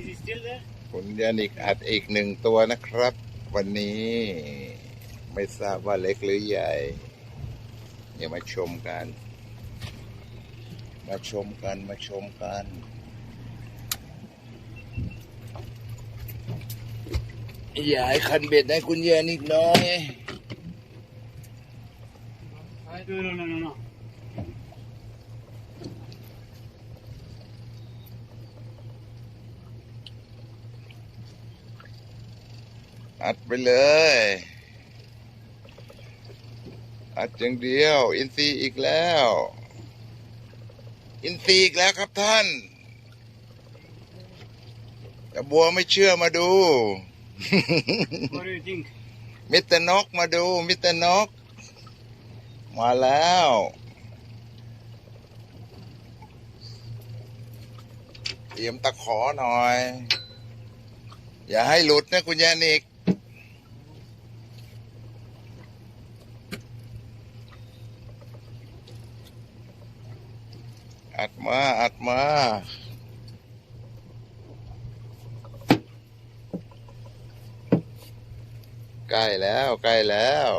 Is he still there? คุณยานิกอัดอีกหนึ่งตัวนะครับ วันนี้ไม่ทราบว่าเล็กหรือใหญ่เดี๋ยวมาชมกัน มาชมกันมาชมกันยายคันเบ็ดให้คุณยานิกน้อย อัดไปเลย อัดอย่างเดียว อินซีอีกแล้ว อินซีอีกแล้วครับท่านแต่บัวไม่เชื่อมาดู มิสเตอร์นกมาดู มิสเตอร์นก มาแล้ว เตรียมตะขอหน่อย อย่าให้หลุดนะคุณยานิก อัดมาอัดมาใกล้แล้วใกล้แล้ว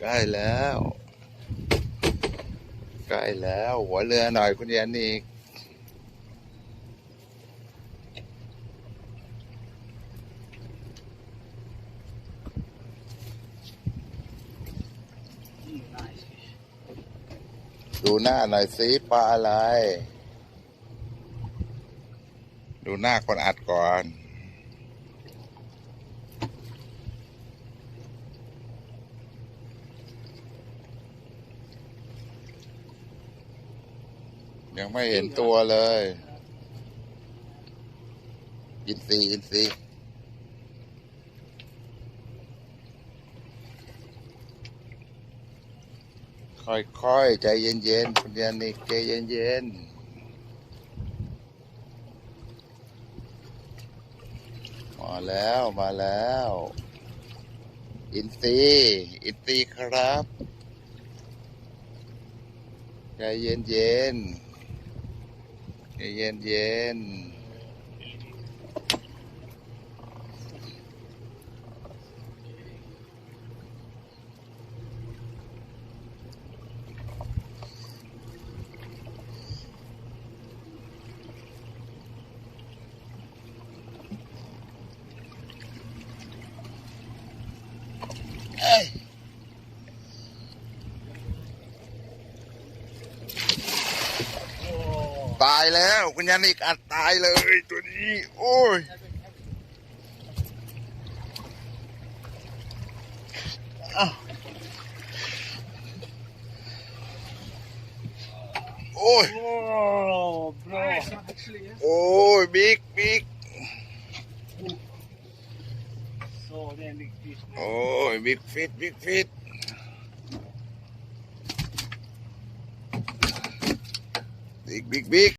ใกล้แล้วใกล้แล้ว หัวเรือหน่อยคุณยานิก ดูหน้าหน่อยสิปลาอะไร ดูหน้าคนอัดก่อน ยังไม่เห็นตัวเลย อินซีอินซี ค่อยๆ ใจเย็นๆคุณยานิกใจเย็นๆมาแล้วมาแล้ว อินซีอินซีครับใจเย็นๆใจเย็นๆ ตายแล้วคุณยานิกอัดตายเลยตัวนี้ โอ้ยโอ้ย Oh, bro. โอ้ย บิ๊กบิ๊ก So damn big fish. โอ้ ยบิ๊กฟิตบิ๊กฟิตบิ๊กบิ๊กบิ๊ก